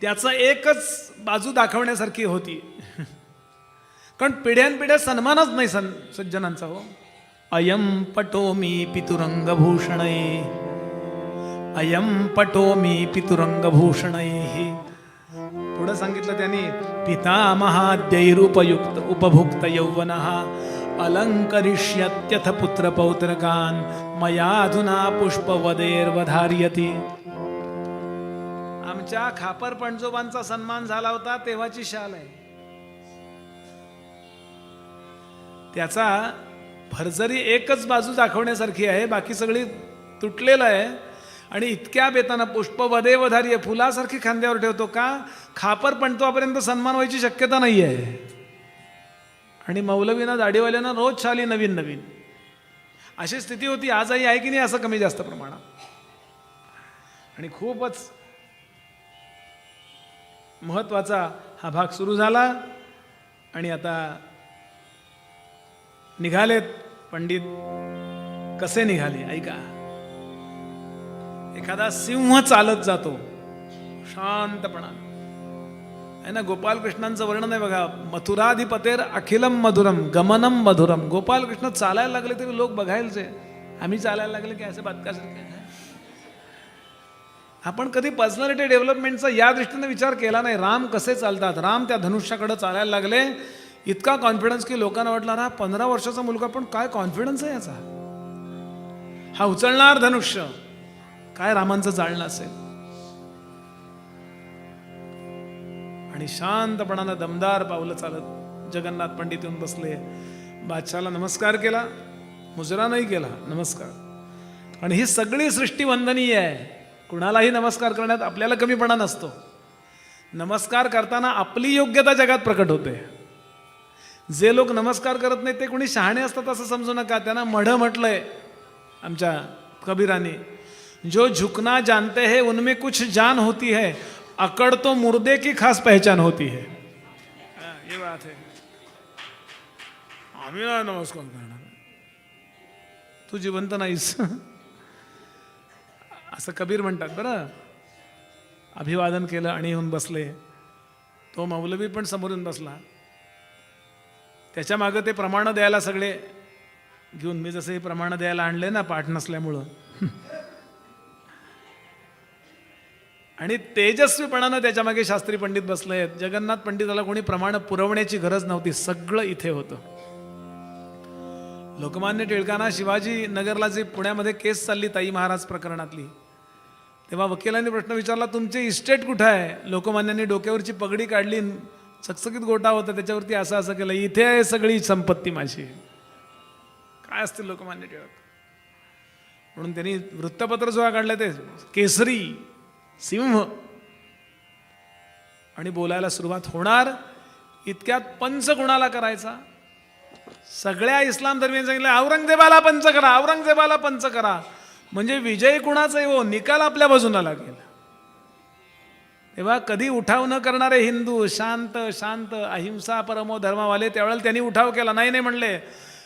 त्याचा एकच बाजू दाखवण्यासारखी होती. कारण पिढ्यानपिढ्या सन्मानच नाही सन सज्जनांचा हो. अयम पटो मी पितुरंगभूषणे. अयम पटो मी पितुरंगभूषणे. पुढं सांगितलं त्यांनी पितामहाद्यैरुपयुक्त उपभुक्त यौवन अलंकरिष्यत्यथ पुत्र पौत्रकान मया अधुना पुष्पवदेर्वधार्यती। आमच्या खापर पणजोबांचा सन्मान झाला होता तेव्हाची शाल आहे. त्याचा फर्जरी एकच बाजू दाखवण्यासारखी आहे बाकी सगळी तुटलेलं आहे. आणि इतक्या बेताना पुष्प वदेवधारी आहे फुलासारखी खांद्यावर ठेवतो का? खापर पणतोपर्यंत सन्मान व्हायची शक्यता नाही आहे आणि मौलवीना दाढीवाल्यांना रोज शाली नवीन नवीन. अशी स्थिती होती आजही आहे की नाही असं कमी जास्त प्रमाणात. आणि खूपच महत्त्वाचा हा भाग सुरू झाला आणि आता निघालेत पंडित. कसे निघाले? ऐका. एखादा सिंह चालत जातो. शांतपणा. आहे ना? गोपालकृष्णांचं वर्णन आहे बघा मथुराधिपतेर अखिलम मधुरम गमनम मधुरम गोपालकृष्ण चालायला लागले तरी लोक बघायचे आम्ही चालायला लागले की असं बदकासारखे. आपण कधी पर्सनॅलिटी डेव्हलपमेंटचा या दृष्टीने विचार केला नाही. राम कसे चालतात? राम त्या धनुष्याकडे चालायला लागले. इतका कॉन्फिडन्स की लोकांना वाटला हा पंधरा वर्षाचा मुलगा पण काय कॉन्फिडन्स आहे याचा? हा उचलणार धनुष्य? काय रामांचं चालणं असेल? आणि शांतपणानं दमदार पावलं चालत जगन्नाथ पंडित येऊन बसले. बादशाला नमस्कार केला. मुजरा नाही केला. नमस्कार. आणि ही सगळी सृष्टी वंदनीय आहे. कुणालाही नमस्कार करण्यात आपल्याला कमीपणा नसतो. नमस्कार करताना आपली योग्यता जगात प्रकट होते. जे लोक नमस्कार करत नाही ते कोणी शहाणे असतात असं समजू नका. त्यांना मढ म्हटलंय आमच्या कबीराने जो झुकना जानते हैं उनमें कुछ जान होती है. अकड़ तो मुर्दे की खास पहचान होती है. हाँ, ये बात है। आम्ही नमस्कार करणार तू जिवंत नाहीस. असं कबीर म्हणतात बरं. अभिवादन केलं आणि येऊन बसले. तो मौलवी पण समोर येऊन बसला. त्याच्या मागं ते प्रमाण द्यायला सगळे. घेऊन मी जसे प्रमाण द्यायला आणले ना पाठ नसल्यामुळं. आणि तेजस्वीपणानं त्याच्यामागे शास्त्री पंडित बसले. आहेत जगन्नाथ पंडिताला कोणी प्रमाण पुरवण्याची गरज नव्हती. सगळं इथे होतं. लोकमान्य टिळकांना शिवाजी नगरला जी पुण्यामध्ये केस चालली ताई महाराज प्रकरणातली तेव्हा वकिलांनी प्रश्न विचारला तुमचे इस्टेट कुठं आहे? लोकमान्यांनी डोक्यावरची पगडी काढली चकचकीत गोटा होता. त्याच्यावरती असं असं केलं इथे आहे सगळी संपत्ती माझी. काय असतील लोकमान्य टिळक? म्हणून त्यांनी वृत्तपत्र सुद्धा काढलं ते केसरी सिंह. आणि बोलायला सुरुवात होणार. इतक्यात पंच कुणाला करायचा? सगळ्या इस्लाम धर्मीने सांगितलं औरंगजेबाला पंच करा औरंगजेबाला पंच करा. म्हणजे विजय कुणाचा आहे हो निकाल आपल्या बाजूला लागेल. तेव्हा कधी उठाव न करणारे हिंदू शांत शांत अहिंसा परमो धर्मावाले त्यावेळेला त्यांनी उठाव केला. नाही नाही म्हणले.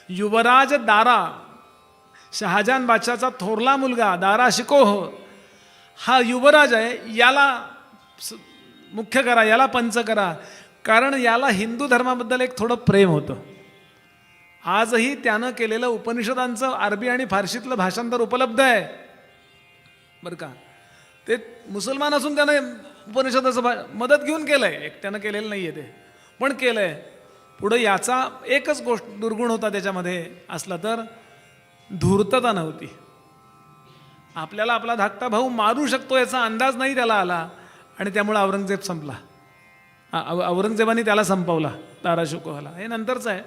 युवराज दारा शहाजान बादशाचा थोरला मुलगा दारा शिकोह हो. हा युवराज आहे याला स- मुख्य करा याला पंच करा. कारण याला हिंदू धर्माबद्दल एक थोडं प्रेम होतं. आजही त्यानं केलेलं उपनिषदांचं अरबी आणि फारशीतलं भाषांतर उपलब्ध आहे. बरं का? ते मुसलमान असून त्यानं उपनिषदाचं भा मदत घेऊन केलं आहे एकट्यानं केलेलं नाही आहे ते. पण केलं आहे पुढं याचा एकच गोष्ट दुर्गुण होता त्याच्यामध्ये असला तर धूर्तता नव्हती. आपल्याला आपला धाकटा भाऊ मारू शकतो याचा अंदाज नाही त्याला आला आणि त्यामुळे औरंगजेब संपला. औरंगजेबाने त्याला संपवला ताराशुकोहाला हे नंतरचं आहे.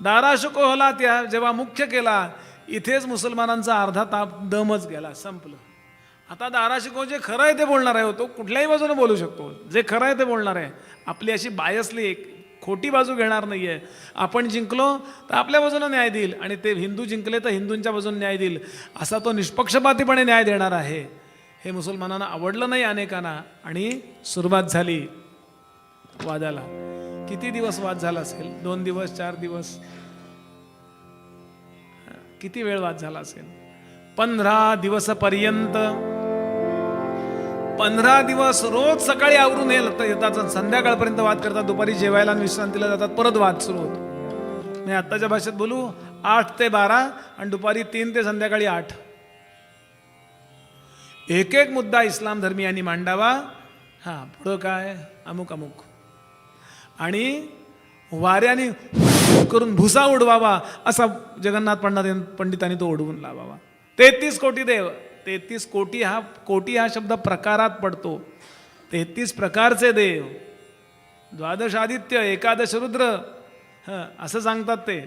दाराशुकोहला त्या जेव्हा मुख्य केला इथेच मुसलमानांचा अर्धा ताप दमच गेला संपलं. आता दाराशिको जे खरं आहे ते बोलणार आहे हो, तो कुठल्याही बाजूने बोलू शकतो. जे खरं आहे ते बोलणार आहे. आपली अशी बायसली एक खोटी बाजू घेणार नाही आहे आपण जिंकलो तर आपल्या बाजूनं न्याय देईल आणि ते हिंदू जिंकले तर हिंदूंच्या बाजूने न्याय देईल असा तो निष्पक्षपातीपणे न्याय देणार आहे. हे मुसलमानांना आवडलं नाही अनेकांना आणि सुरुवात झाली वादाला. किती दिवस वाद झाला असेल? दोन दिवस चार दिवस? किती वेळ वाद झाला असेल? पंधरा दिवसपर्यंत. पंधरा दिवस रोज सकाळी आवरून येतात- येतात संध्याकाळपर्यंत वाद करतात. दुपारी जेवायला आणि विश्रांतीला जातात. परत वाद सुरू होतो. मी आत्ताच्या भाषेत बोलू? आठ ते बारा आणि दुपारी तीन ते संध्याकाळी आठ. एक एक मुद्दा इस्लाम धर्मियांनी मांडावा. हा पुढं काय? अमुक अमुक. आणि वाऱ्याने करून भुसा उडवावा असा जगन्नाथ पंडित पंडितांनी तो उडवून लावावा. तेहतीस कोटी देव. तेहतीस कोटी हा कोटी हा शब्द प्रकारात पडतो. तेहतीस प्रकारचे देव. द्वादश आदित्य एकादश रुद्र. हं असं सांगतात ते.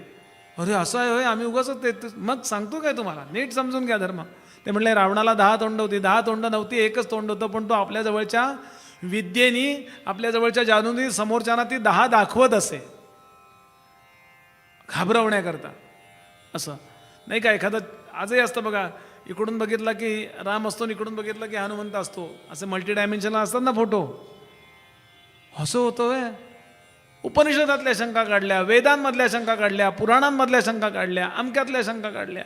अरे असं आहे होय आम्ही उगाच तेहतीस मग सांगतो काय तुम्हाला? नीट समजून घ्या धर्म. ते म्हणले रावणाला दहा तोंड होती. दहा तोंड नव्हती एकच तोंड होतं पण तो आपल्या जवळच्या विद्येनी आपल्या जवळच्या जादूनी समोरच्यांना ती दहा दाखवत असे. घाबरवण्याकरता. असं. नाही का एखादं आजही असतं बघा इकडून बघितला की राम असतो आणि इकडून बघितला की हनुमंत असतो. असे मल्टी डायमेन्शनल असतात ना फोटो. असं होतं होय उपनिषदातल्या शंका काढल्या वेदांमधल्या शंका काढल्या पुराणांमधल्या शंका काढल्या अमक्यातल्या शंका काढल्या.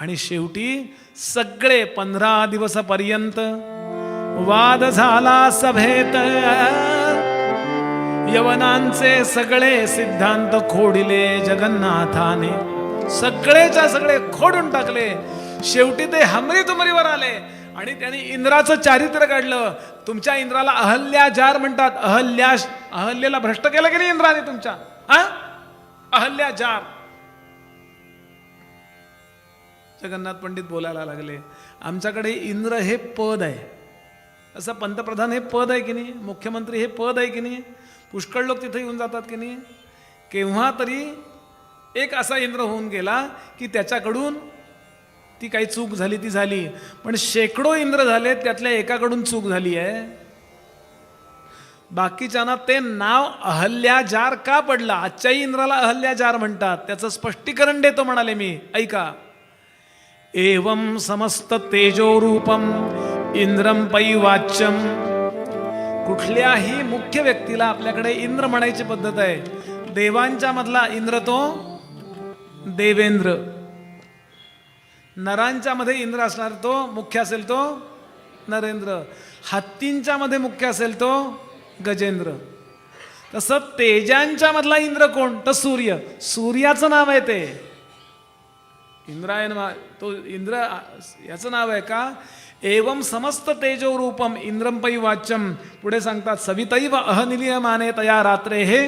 आणि शेवटी सगळे पंधरा दिवसापर्यंत वाद झाला सभेत. यवनांचे सगळे सिद्धांत खोडिले जगन्नाथाने. सगळेच्या सगळे खोडून टाकले. शेवटी ते हमरी तुमरीवर आले. आणि त्यांनी इंद्राचं चारित्र्य काढलं. तुमच्या इंद्राला अहल्या जार म्हणतात. अहल्या अहल्येला भ्रष्ट केलं की नाही इंद्राने तुमच्या? हा अहल्या जार. जगन्नाथ पंडित बोलायला लागले. आमच्याकडे इंद्र हे पद आहे. असं पंतप्रधान हे पद आहे की नाही? मुख्यमंत्री हे पद आहे की नाही? पुष्कळ लोक तिथे येऊन जातात की नाही? केव्हा तरी एक असा इंद्र होऊन गेला की त्याच्याकडून ती काही चूक झाली ती झाली. पण शेकडो इंद्र झाले त्यातल्या एकाकडून चूक झाली आहे. बाकीच्यांना ते नाव अहल्याजार का पडलं? आजच्याही इंद्राला अहल्याजार म्हणतात. त्याचं स्पष्टीकरण देतो म्हणाले मी. ऐका. एवं समस्त तेजोरूपम इंद्रम पै वाच्यम. कुठल्याही मुख्य व्यक्तीला आपल्याकडे इंद्र म्हणायची पद्धत आहे. देवांच्या मधला इंद्र तो देवेंद्र. नरांच्या मध्ये इंद्र असणार तो मुख्य असेल तो नरेंद्र. हत्तींच्या मध्ये मुख्य असेल तो गजेंद्र. तसं तेजांच्या मधला इंद्र कोण? तर सूर्य. सूर्याचं नाव आहे ते. इंद्रायन तो इंद्र याचं नाव आहे का? एवम समस्त तेजो रूपम इंद्रम पै वाच्यम पुढे सांगतात, सवितैव अहनिलीयमाने तया रात्रे हे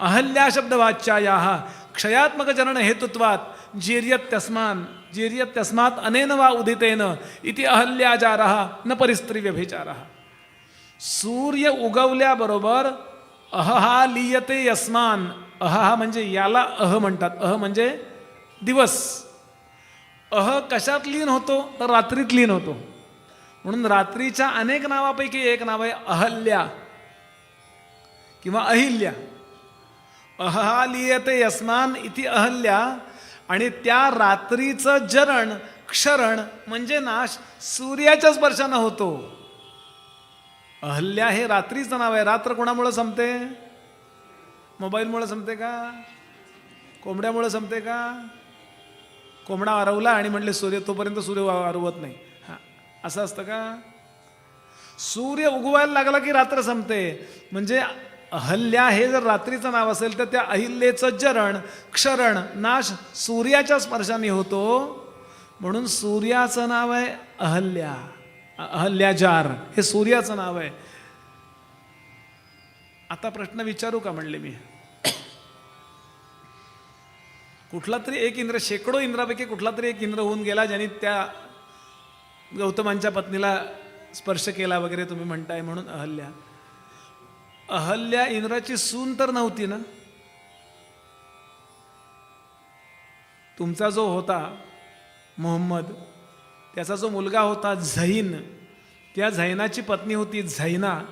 अहल्या शब्द वाच्याया क्षयात्मक जरण हेतुत्वात जीर्यत्यस्मान, जीर्यत्यस्मात अनेन वा उदितेन इति अहल्याचार, न परिस्त्री व्यभिचार सूर्य उगवल्याबरोबर अह हा लियते यस्मान। अह हा म्हणजे याला अह म्हणतात। अह म्हणजे दिवस। अह कशात लीन होतो? तर रात्रीत लीन होतो. म्हणून रात्रीच्या अनेक नावापैकी एक नाव आहे अहल्या किंवा अहिल्या. अहा लियते यस्मान इति अहल्या आणि त्या रात्रीचं जरण क्षरण म्हणजे नाश सूर्याच्या स्पर्शानं होतो. अहल्या हे रात्रीचं नाव आहे. रात्र कोणामुळं संपते? मोबाईलमुळं संपते का? कोंबड्यामुळं संपते का? कोंबडा आरवला आणि म्हणले सूर्य तोपर्यंत सूर्य आरवत नाही. हा. असं असतं का? सूर्य उगवायला लागला की रात्र संपते. म्हणजे अहल्या हे जर रात्रीचं नाव असेल तर त्या अहिल्याचं जरण क्षरण नाश सूर्याच्या स्पर्शाने होतो. म्हणून सूर्याचं नाव आहे अहल्या. अहल्याजार. हे सूर्याचं नाव आहे. आता प्रश्न विचारू का म्हणले मी? कुठला तरी एक इंद्र शेकडो इंद्रापैकी कुठला तरी एक इंद्र होऊन गेला ज्यांनी त्या गौतमांच्या पत्नीला स्पर्श केला वगैरे तुम्ही म्हणताय म्हणून अहल्या. अहल्या इंद्राची सून तर नव्हती ना? तुमचा जो होता मोहम्मद त्याचा जो मुलगा होता झैन त्या झैनाची पत्नी होती झैना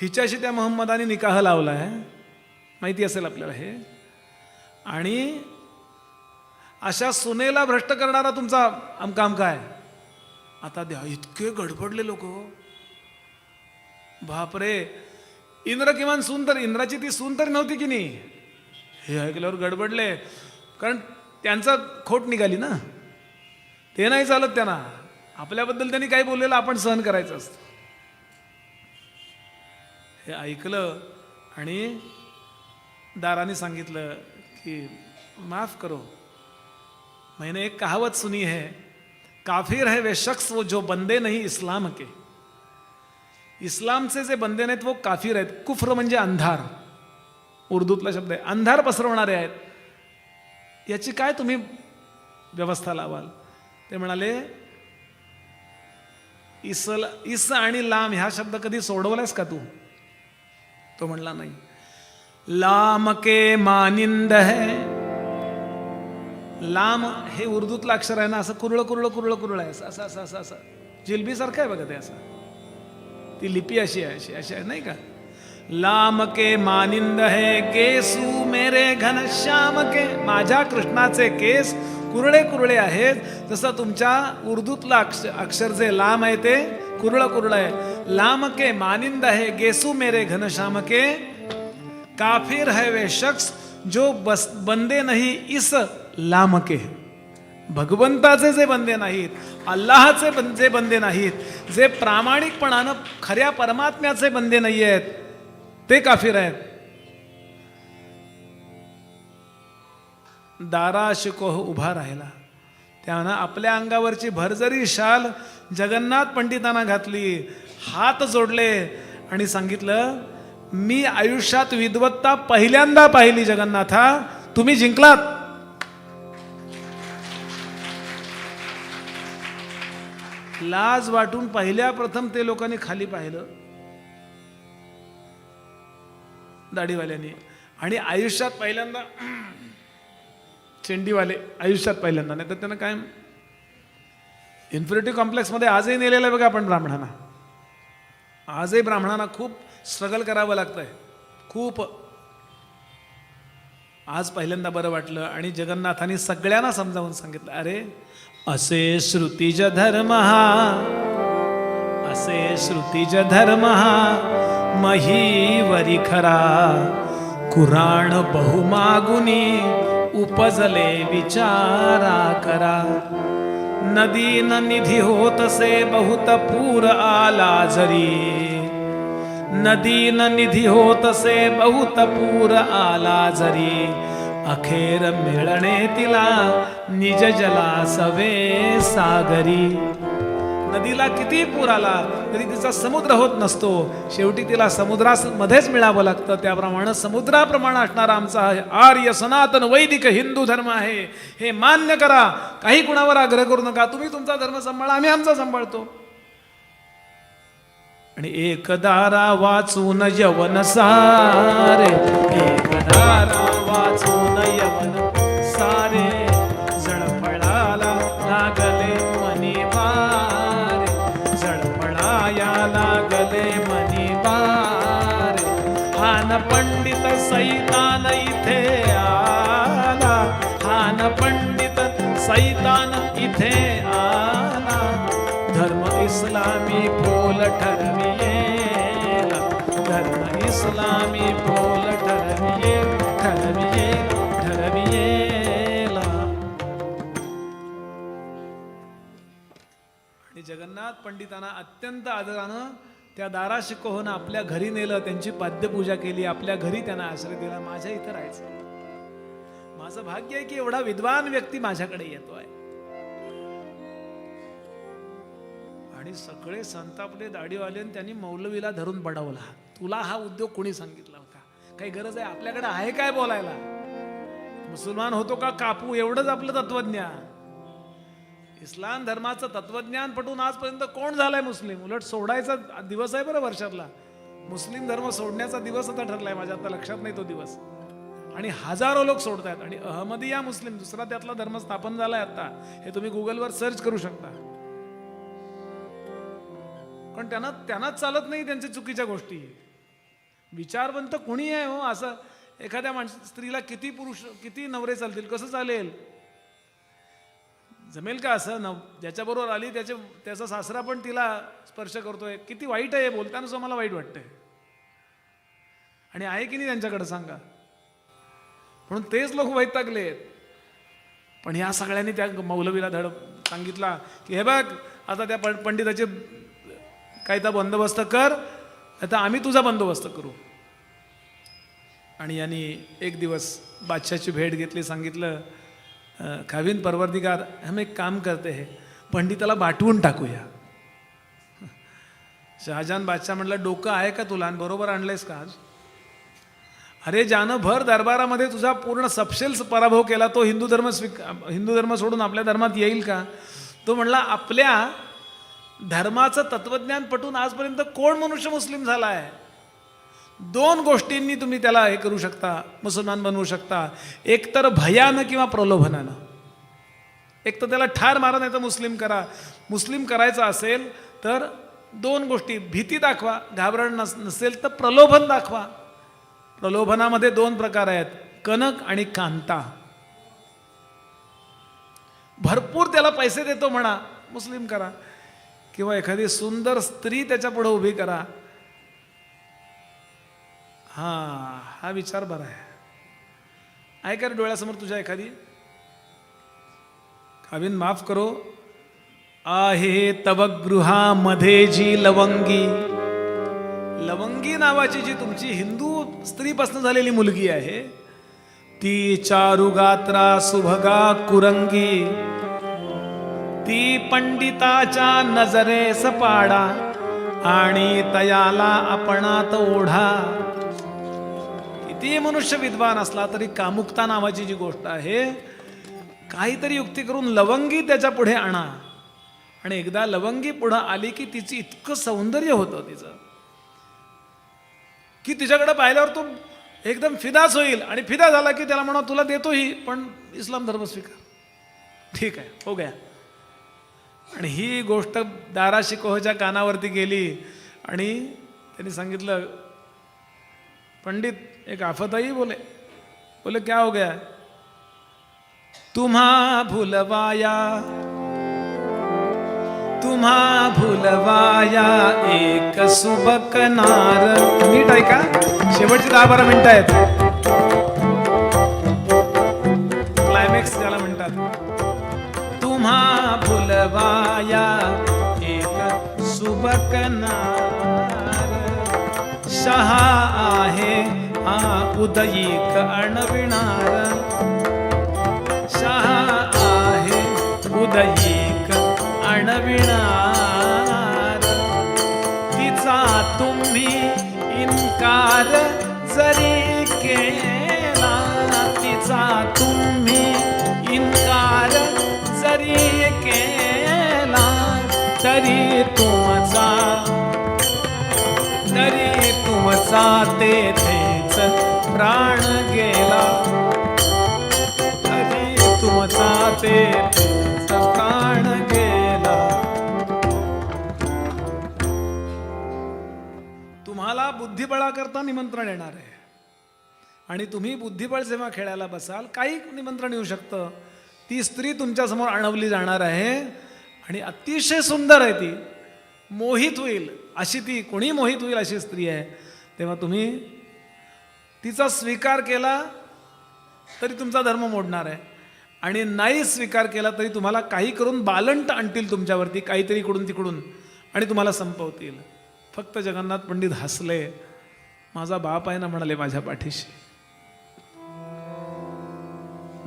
हिच्याशी त्या मोहम्मदाने निकाह लावला आहे माहिती असेल आपल्याला हे? आणि अशा सुनेला भ्रष्ट करणारा तुमचा आम काम काय? आता द्या इतके गडबडले लोक हो. बापरे. इंद्र किमान सून तर इंद्राची ती सून तर नव्हती की नाही? हे ऐकल्यावर गडबडले. कारण त्यांचा खोट निघाली ना. ते नाही चालत त्यांना. आपल्याबद्दल त्यांनी काही बोललेलं आपण सहन करायचं असतं. हे ऐकलं आणि दाराने सांगितलं की माफ करो. मैंने एक कहावत सुनी है काफिर है वे शख्स वो जो बंदे नहीं इस्लाम के। इस्लामचे जे बंदे नाहीत वो काफिर आहेत कुफ्र म्हणजे अंधार। उर्दूतला शब्द आहे अंधार पसरवणारे आहेत। याची काय तुम्ही व्यवस्था लावाल? ते म्हणाले इसल इस आणि लाम ह्या शब्द कधी सोडवलायस का तू? तो म्हणला नाही. लाम के मानिंद है लांब हे उर्दूतलं अक्षर आहे ना असं कुरळ कुरळ कुरळ कुरळ आहे. असं असं असं असं. जिलबीसारखं आहे बघा ते असं. ती लिपी अशी आहे अशी अशी आहे नाही का? लाम के मानिंद हे केसू मेरे घन श्याम के. माझ्या कृष्णाचे केस कुरळे कुरळे आहेत. जसं तुमच्या उर्दूतलं अक्ष अक्षर जे लांब आहे ते कुरळ कुरळ आहे. लाम के मानिंद है गेसू मेरे घनश्याम के. काफिर है वे शख्स जो बस बंदे नाही इस लामके. भगवंताचे जे बंदे नाहीत अल्लाहाचे बं- जे बंदे नाहीत जे प्रामाणिकपणानं खऱ्या परमात्म्याचे बंदे नाही आहेत ते काफिर आहेत. दारा शिकोह उभा राहिला. त्यानं आपल्या अंगावरची भरजरी शाल जगन्नाथ पंडितांना घातली हात जोडले आणि सांगितलं मी आयुष्यात विद्वत्ता पहिल्यांदा पाहिली जगन्नाथा. तुम्ही जिंकलात. लाज वाटून पहिल्या प्रथम ते लोकांनी खाली पाहिलं. दाढीवाल्यांनी. आणि आयुष्यात पहिल्यांदा चेंडीवाले आयुष्यात पहिल्यांदा. नाही तर त्यांना काय इन्फिनिटी कॉम्प्लेक्समध्ये आजही नेलेलं आहे बघा आपण ब्राह्मणांना. आजही ब्राह्मणांना खूप स्ट्रगल करावं लागतंय. खूप. आज पहिल्यांदा बरं वाटलं आणि जगन्नाथांनी सगळ्यांना समजावून सांगितलं अरे असे श्रुतिज धर्म हा असे श्रुतिज धर्म हा मही वरी खरा कुराण बहुमागुनी उपजले विचारा करा. नदी न निधी होतसे बहुत पूर आला जरी. नदीन निधी होतसे बहुत पूर आला जरी. अखेर मिळणे तिला निज जला सवे सागरी. नदीला किती पूर आला तरी तिचा समुद्र होत नसतो. शेवटी तिला समुद्रामध्येच मिळावं लागतं. त्याप्रमाणे समुद्राप्रमाणे असणारा आमचा आर्य सनातन वैदिक हिंदू धर्म आहे. हे मान्य करा. काही कुणावर आग्रह करू नका. तुम्ही तुमचा धर्म सांभाळा आम्ही आमचा सांभाळतो. आणि एक दारा वाचून जवन सारे एक दारा वाचून यवन सारे जळफळाला लागले मनी बारे जळफळाया लागले मनी बार हान पंडित सैतान इथे आला. हान पंडित सैतान इथे आला. धर्म इस्लामी पोल ठरवियेला. धर्म इस्लामी बोल आणि पंडितांना अत्यंत आदरानं त्या दारा शिकोहनं आपल्या घरी नेलं त्यांची पाद्यपूजा केली आपल्या घरी त्यांना आश्रय दिला. माझ्या इथं राहायचं माझं भाग्य आहे की एवढा विद्वान व्यक्ती माझ्याकडे येतोय. आणि सगळे संतापले दाढीवाले आणि त्यांनी मौलवीला धरून बडवला तुला हा उद्योग कोणी सांगितला होता? काही गरज आहे? आपल्याकडे आहे काय बोलायला? मुसलमान होतो का? कापू? एवढंच आपलं तत्वज्ञान. इस्लाम धर्माचं तत्वज्ञान पटून आजपर्यंत कोण झालाय मुस्लिम? उलट सोडायचा दिवस आहे बरं वर्षातला. मुस्लिम धर्म सोडण्याचा दिवस आता ठरलाय माझ्या आता लक्षात नाही तो दिवस. आणि हजारो लोक सोडत आहेत आणि अहमदिया मुस्लिम दुसरा त्यातला धर्म स्थापन झालाय आता. हे तुम्ही गुगलवर सर्च करू शकता. पण त्यांना त्यांनाच चालत नाही त्यांच्या चुकीच्या गोष्टी. विचारवंत कोणी आहे हो? असं एखाद्या माणस स्त्रीला किती पुरुष किती नवरे चालतील? कसं चालेल? जमेल का असं? न ज्याच्याबरोबर आली त्याचे त्याचा सासरा पण तिला स्पर्श करतोय. किती वाईट आहे बोलताना सुद्धा मला वाईट वाटतंय. आणि आहे की नाही त्यांच्याकडे सांगा? म्हणून तेच लोक वैतागलेत पण ह्या सगळ्यांनी त्या मौलवीला धड सांगितला की हे बघ आता त्या पंडिताचे काही तर बंदोबस्त कर आता आम्ही तुझा बंदोबस्त करू. आणि यांनी एक दिवस बादशाची भेट घेतली सांगितलं खावीन परवर्दिगार हम एक काम करते हे पंडिताला बाटवून टाकूया. शहाजहान बादशाह म्हटलं डोकं आहे का तुला? आणि बरोबर आणलंयस का आज? अरे ज्यानं भर दरबारामध्ये तुझा पूर्ण सपशेल्स पराभव केला तो हिंदू धर्म स्वीक हिंदू धर्म सोडून आपल्या धर्मात येईल का? तो म्हणला आपल्या धर्माचं तत्वज्ञान पटून आजपर्यंत कोण मनुष्य मुस्लिम झाला आहे? दोन गोष्टींनी तुम्ही त्याला हे करू शकता मुसलमान बनवू शकता. एक तर भयानं किंवा प्रलोभनानं. एक तर त्याला ठार मारा नाही तर मुस्लिम करा. मुस्लिम करायचं असेल तर दोन गोष्टी. भीती दाखवा घाबरण नस नसेल तर प्रलोभन दाखवा. प्रलोभनामध्ये दोन प्रकार आहेत कनक आणि कांता. भरपूर त्याला पैसे देतो म्हणा मुस्लिम करा. किंवा एखादी सुंदर स्त्री त्याच्या पुढे उभी करा. हां हा विचार बरा आहे. आहे का रे डोळ्यासमोर तुझ्या एखादी. खावीन माफ करो. आहे तवगृहामध्ये जी लवंगी. लवंगी नावाची जी तुमची हिंदू स्त्रीपासून झालेली मुलगी आहे ती चारुगात्रा सुभगा कुरंगी. ती पंडिताच्या नजरेस पाडा आणि तयाला आपणात ओढा. कितीही मनुष्य विद्वान असला तरी कामुकता नावाची जी गोष्ट आहे काहीतरी युक्ती करून लवंगी त्याच्या पुढे आणा. आणि एकदा लवंगी पुढं आली की तिची इतकं सौंदर्य होतं तिचं की तिच्याकडे पाहिल्यावर तो एकदम फिदाच होईल. आणि फिदा झाला की त्याला म्हणा तुला देतोही पण इस्लाम धर्म स्वीकार. ठीक आहे हो गया. आणि ही गोष्ट दारा शिकोहच्या कानावरती गेली आणि त्यांनी सांगितलं पंडित एक आफत आई बोले बोले क्या हो गया? तुम्हा भूलवाया तुम्हा भूलवाया एक सुबक नार. नीट ऐका शेवटची दहा बारा मिनिटं आहेत. क्लायमॅक्स त्याला म्हणतात. तुम्हा भूलवाया एक सुबक नार. शहा आहे. हा उदयिक अणविणार. शहा आहे उदयिक अणविणार. तिचा तुम्ही इन्कार जरी प्राण गेला. तरी तुमचा ते प्राण गेला. तुम्हाला बुद्धिबळाकरता निमंत्रण येणार आहे. आणि तुम्ही बुद्धिबळ जेव्हा खेळायला बसाल काही निमंत्रण येऊ शकतं. ती स्त्री तुमच्यासमोर आणवली जाणार आहे. आणि अतिशय सुंदर आहे ती. मोहित होईल अशी ती कोणी मोहित होईल अशी स्त्री आहे तेव्हा तुम्ही तिचा स्वीकार केला तरी तुमचा धर्म मोडणार आहे. आणि नाही स्वीकार केला तरी तुम्हाला काही करून बालंट आणतील तुमच्यावरती काहीतरी इकडून तिकडून आणि तुम्हाला संपवतील. फक्त जगन्नाथ पंडित हसले. माझा बाप आहे ना म्हणाले माझ्या पाठीशी.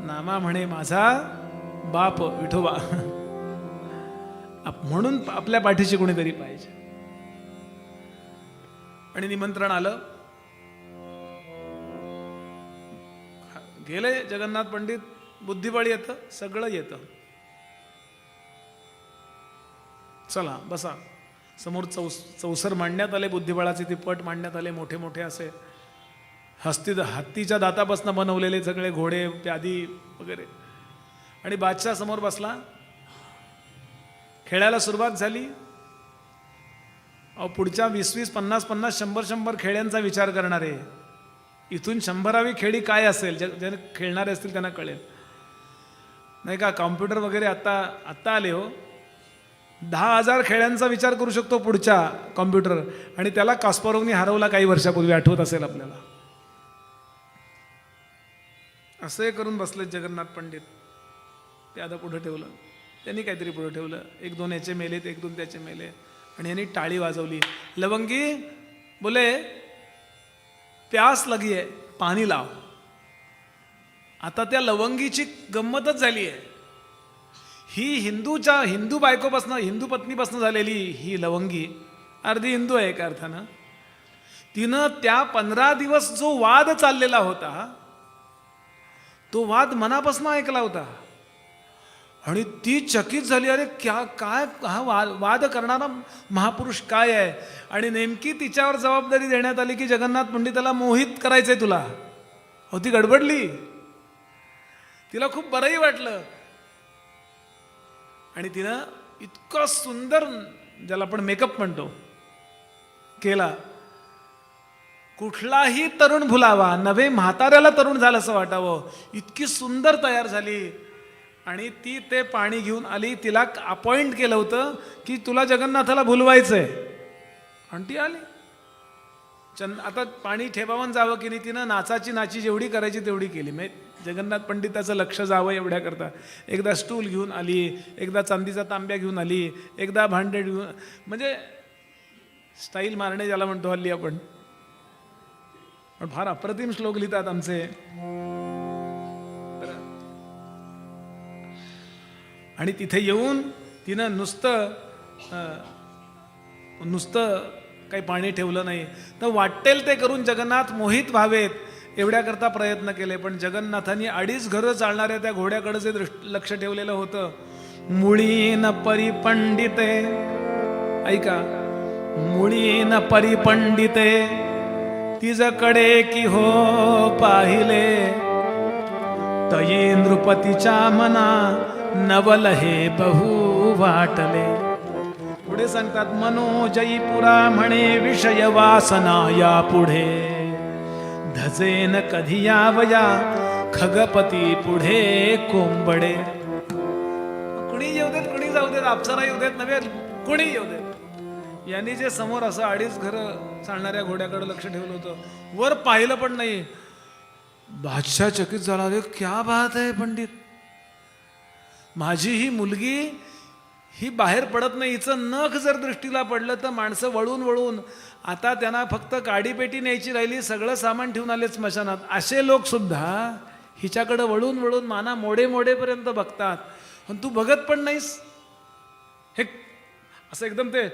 नामा म्हणे माझा बाप विठोबा. आप- म्हणून आपल्या पाठीशी कोणीतरी पाहिजे. आणि निमंत्रण आलं. गेले जगन्नाथ पंडित बुद्धिबळ येतं सगळं येतं. चला बसा. समोर चौस चौसर मांडण्यात आले बुद्धिबळाचे ते पट मांडण्यात आले मोठे मोठे असे. हस्ती हत्तीच्या दातापासून बनवलेले सगळे घोडे प्यादी वगैरे. आणि बादशाह समोर बसला. खेळायला सुरुवात झाली. पुढच्या वीस वीस पन्नास पन्नास शंभर शंभर खेळ्यांचा विचार करणारे. इथून शंभरावी खेळी काय असेल? ज्या ज्याने खेळणारे असतील त्यांना कळेल. नाही का कॉम्प्युटर वगैरे आत्ता आत्ता आले हो. दहा हजार खेळ्यांचा विचार करू शकतो पुढच्या कॉम्प्युटर. आणि त्याला कास्परोवनी हरवला काही वर्षापूर्वी आठवत असेल आपल्याला. असे करून बसले जगन्नाथ पंडित. ते आता पुढं ठेवलं. त्यांनी काहीतरी पुढं ठेवलं. एक दोन याचे मेलेत एक दोन त्याचे मेले. आणि यांनी टाळी वाजवली. लवंगी बोले प्यास लगी आहे पाणी लाव आता त्या लवंगीची गंमतच झाली आहे. ही हिंदूच्या हिंदू बायकोपासनं हिंदू पत्नीपासनं झालेली ही लवंगी अर्धी हिंदू आहे एका अर्थानं. तिनं त्या पंधरा दिवस जो वाद चाललेला होता तो वाद मनापासून ऐकला होता. आणि ती चकित झाली अरे क्या काय हा वाद वाद करणारा महापुरुष काय आहे? आणि नेमकी तिच्यावर जबाबदारी देण्यात आली की जगन्नाथ पंडिताला मोहित करायचंय तुला. हो ती गडबडली. तिला खूप बरंही वाटलं. आणि तिनं इतकं सुंदर ज्याला आपण मेकअप म्हणतो केला. कुठलाही तरुण भुलावा नवे म्हाताऱ्याला तरुण झालं असं वाटावं. इतकी सुंदर तयार झाली. आणि ती ते पाणी घेऊन आली तिला अपॉइंट केलं होतं की तुला जगन्नाथाला भुलवायचं आहे आणि ती आली. चंद आता पाणी ठेवावून जावं की नाही तिनं नाचाची नाची जेवढी करायची तेवढी केली. म्हणजे जगन्नाथ पंडिताचं लक्ष जावं एवढ्या करता. एकदा स्टूल घेऊन आली एकदा चांदीचा तांब्या घेऊन आली एकदा भांडे घेऊन म्हणजे स्टाईल मारणे ज्याला म्हणतो हल्ली आपण. पण फार अप्रतिम श्लोक लिहितात आमचे. आणि तिथे येऊन तिनं नुसतं नुसतं काही पाणी ठेवलं नाही. तर वाटेल ते करून जगन्नाथ मोहित व्हावेत एवढ्याकरता प्रयत्न केले. पण जगन्नाथांनी अडीच घरं चालणाऱ्या त्या घोड्याकडे जे दृष्ट लक्ष ठेवलेलं होतं. मुळीन परिपंडिते ऐका. मुळीन परिपंडिते तिजकडे की हो पाहिले? तयी नृपतीच्या मना नवल हे बहु वाटले पुढे सांगतात मनोजयी पुरा म्हणे विषय वासना या पुढे. धजेन कधी यावया खगपती पुढे कोंबडे. कुणी येऊ देत कुणी जाऊ देत अप्सरा येऊ देत नव्हे कुणी येऊ देत. यांनी जे समोर असं अडीच घरं चालणाऱ्या घोड्याकडे लक्ष ठेवलं होतं. वर पाहिलं पण नाही. बादशाह चकित झाला अरे क्या बात आहे पंडित. माझी ही मुलगी ही बाहेर पडत नाही हिचं नख जर दृष्टीला पडलं तर माणसं वळून वळून आता त्यांना फक्त काडीपेटी न्यायची राहिली सगळं सामान ठेवून आले स्मशानात. असे लोकसुद्धा हिच्याकडं वळून वळून माना मोडे मोडेपर्यंत बघतात. पण तू बघत पण नाहीस. हे असं एकदम ते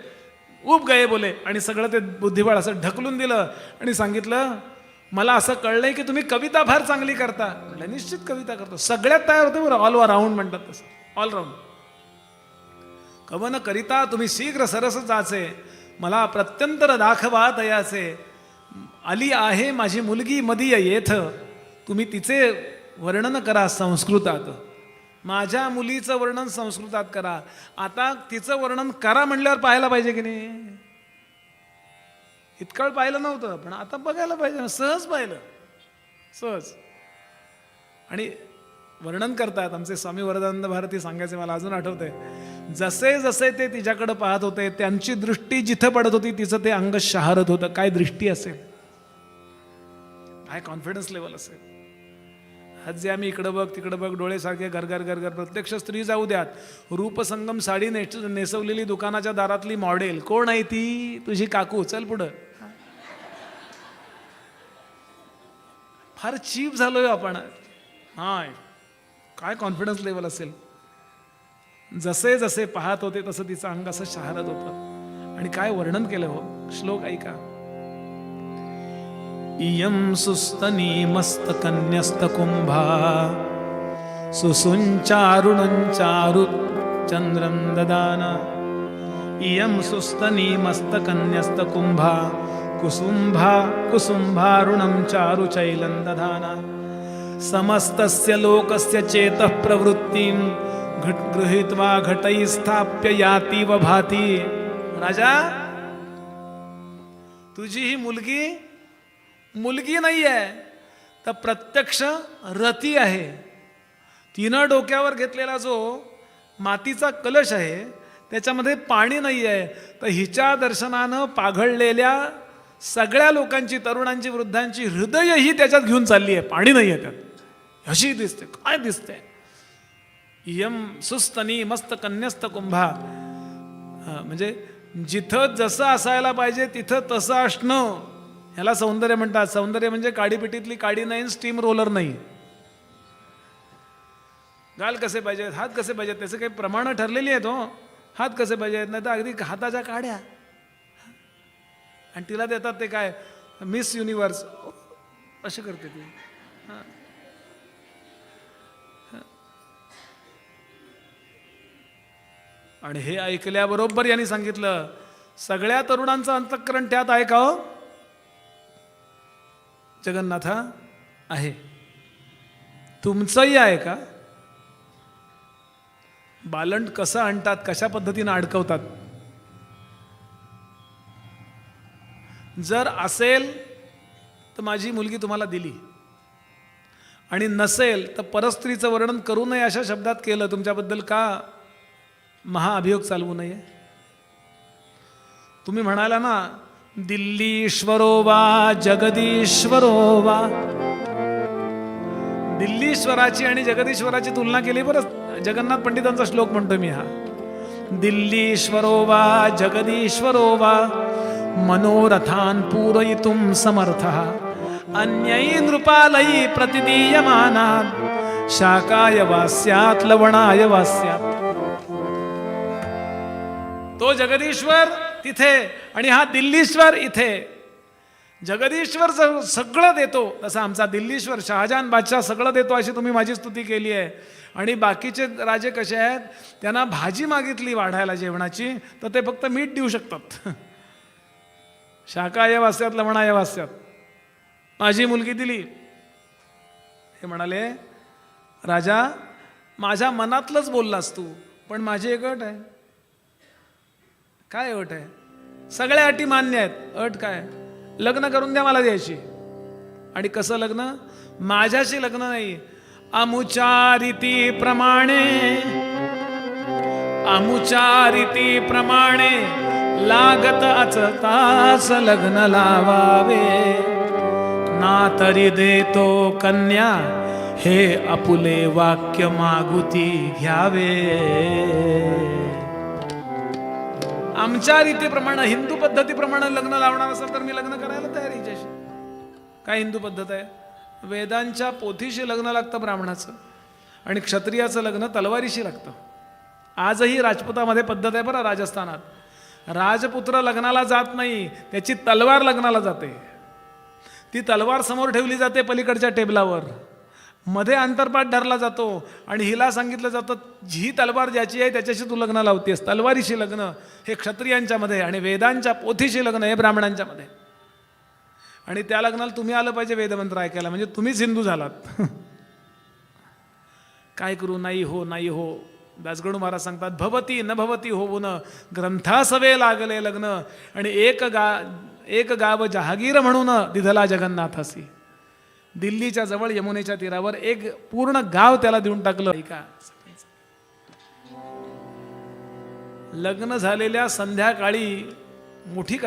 उप गये बोले आणि सगळं ते बुद्धिबळ असं ढकलून दिलं आणि सांगितलं मला असं कळलंय की तुम्ही कविता फार चांगली करता. म्हटलं निश्चित कविता करतो. सगळ्यात तयार होते बरं ऑल राऊंड म्हणतात तसं. ऑलराऊंड कवन करिता तुम्ही शीघ्र सरस जाचे. मला प्रत्यंतर दाखवा तयाचे आली आहे माझी मुलगी मदी येथ. तुम्ही तिचे वर्णन करा संस्कृतात. माझ्या मुलीचं वर्णन संस्कृतात करा. आता तिचं वर्णन करा म्हणल्यावर पाहायला पाहिजे की नाही? इतकं पाहिलं नव्हतं पण आता बघायला पाहिजे. सहज पाहिलं. सहज. आणि वर्णन करतात आमचे स्वामी वरदानंद भारती सांगायचे मला अजून आठवते जसे जसे ते तिच्याकडे पाहत होते त्यांची दृष्टी जिथं पडत होती तिचं ते अंग शहारत होतं. काय दृष्टी असेल? काय कॉन्फिडन्स लेवल असेल? आज जे आम्ही इकडं बघ तिकडं बघ डोळे सारखे घर घर घर घर प्रत्यक्ष स्त्री जाऊ द्यात. रूपसंगम साडी नेस नेसवलेली दुकानाच्या दारातली मॉडेल कोण आहे ती? तुझी काकू. चल पुढं. फार चीप झालोय आपण. हाय. काय कॉन्फिडन्स लेवल असेल? जसे जसे पाहत होते तसं तिचं अंग असं शहारत होतं. आणि काय वर्णन केलं हो? श्लोक ऐका. इयं सुस्तनी मस्त कन्यस्त कुंभा सुसुंचारुणंचारु चंद्रं ददान। इयं सुस्तनी मस्त कन्यस्त कुंभा कुसुंभा कुसुंभारुणं चारु चैलं दधाना। समस्तस्य लोकस्य चेतः प्रवृत्तीं घट गृहीत्वा घटै स्थाप्य याती व भाती। राजा तुझी ही मुलगी? मुलगी नाही आहे तर प्रत्यक्ष रती आहे. तिनं डोक्यावर घेतलेला जो मातीचा कलश आहे त्याच्यामध्ये पाणी नाही आहे तर हिच्या दर्शनानं पाघळलेल्या सगळ्या लोकांची तरुणांची वृद्धांची हृदयही त्याच्यात घेऊन चालली आहे. पाणी नाही आहे त्यात. अशी दिसते काय दिसते यम सुस्तनी मस्त कन्यस्त कुंभा हा, म्हणजे जिथं जसं असायला पाहिजे तिथं तसं असणं. ह्याला सौंदर्य म्हणतात. सौंदर्य म्हणजे काडीपिटीतली काडी नाही स्टीम रोलर नाही. गाल कसे पाहिजेत हात कसे पाहिजेत त्याचे काही प्रमाणं ठरलेली आहेत हो. हात कसे पाहिजेत नाही तर अगदी हाताच्या काड्या. आणि तिला देतात ते काय मिस युनिव्हर्स असे करते ती. हां. आणि हे ऐकल्याबरोबर यांनी सांगितलं सगळ्या तरुणांचं अंतःकरण त्यात आहे का हो? जगन्नाथा आहे. तुमचंही आहे का? बालंट कसं आणतात कशा पद्धतीनं अडकवतात? जर असेल तर माझी मुलगी तुम्हाला दिली. आणि नसेल तर परस्त्रीचं वर्णन करू नये अशा शब्दात केलं. तुमच्याबद्दल का महाअभियोग चालवू नये. तुम्ही म्हणाला ना दिल्लीश्वरो वा जगदीश्वरो वा. दिल्लीश्वराची आणि जगदीश्वराची तुलना केली बरं जगन्नाथ पंडितांचा श्लोक म्हणतो मी हा. दिल्लीश्वरो वा जगदीश्वरो वा मनोरथान पूरयितुं समर्थः। अन्यै नृपालयी प्रतिदीयमाना शाकाय वा स्यात् लवणाय वा स्यात्। तो जगदीश्वर तिथे आणि हा दिल्लीश्वर इथे. जगदीश्वर सगळं देतो. तसं आमचा दिल्लीश्वर शहाजहान बादशाह सगळं देतो अशी तुम्ही माझी स्तुती केली आहे. आणि बाकीचे राजे कसे आहेत? त्यांना भाजी मागितली वाढायला जेवणाची तर ते फक्त मीठ देऊ शकतात. शाकाय वास्यात लवणाय वास्यात. माझी मुलगी दिली. हे म्हणाले राजा माझ्या मनातलंच बोललास तू पण माझी एक अट आहे. काय अट आहे? सगळ्या अटी मान्य आहेत. अट काय? लग्न करून द्या मला द्यायची. आणि कसं लग्न? माझ्याशी लग्न नाही. अमुच्या रीतीप्रमाणे अमुच्या रीतीप्रमाणे लागत अचताच लग्न लावावे. ना तरी देतो कन्या हे अपुले वाक्य मागुती घ्यावे. आमच्या रीतीप्रमाणे हिंदू पद्धतीप्रमाणे लग्न लावणार असेल तर मी लग्न करायला तयार हिच्याशी. काय हिंदू पद्धत आहे? वेदांच्या पोथीशी लग्न लागतं ब्राह्मणाचं आणि क्षत्रियाचं लग्न तलवारीशी लागतं. आजही राजपुतामध्ये पद्धत आहे बरं राजस्थानात. राजपुत्र लग्नाला जात नाही त्याची तलवार लग्नाला जाते. ती तलवार समोर ठेवली जाते पलीकडच्या टेबलावर. मध्ये अंतरपाठ धरला जातो आणि हिला सांगितलं जातं ही तलवार ज्याची आहे त्याच्याशी तू लग्न लावतेस. तलवारीशी लग्न हे क्षत्रियांच्यामध्ये आणि वेदांच्या पोथीशी लग्न हे ब्राह्मणांच्यामध्ये आणि त्या लग्नाला तुम्ही आलं पाहिजे वेदमंत्र ऐकायला म्हणजे तुम्हीच हिंदू झालात. काय करू? नाही हो नाही हो. दासगणू महाराज सांगतात भवती न भवती होऊन ग्रंथासवे लागले लग्न. आणि एक गा एक गाव जहागीर म्हणून दिधला जगन्नाथासी. दिल्लीच्या जवळ यमुनेच्या तीरावर एक पूर्ण गाव त्याला देऊन टाकलं. ऐका. लग्न झालेल्या संध्याकाळी मोठी कथा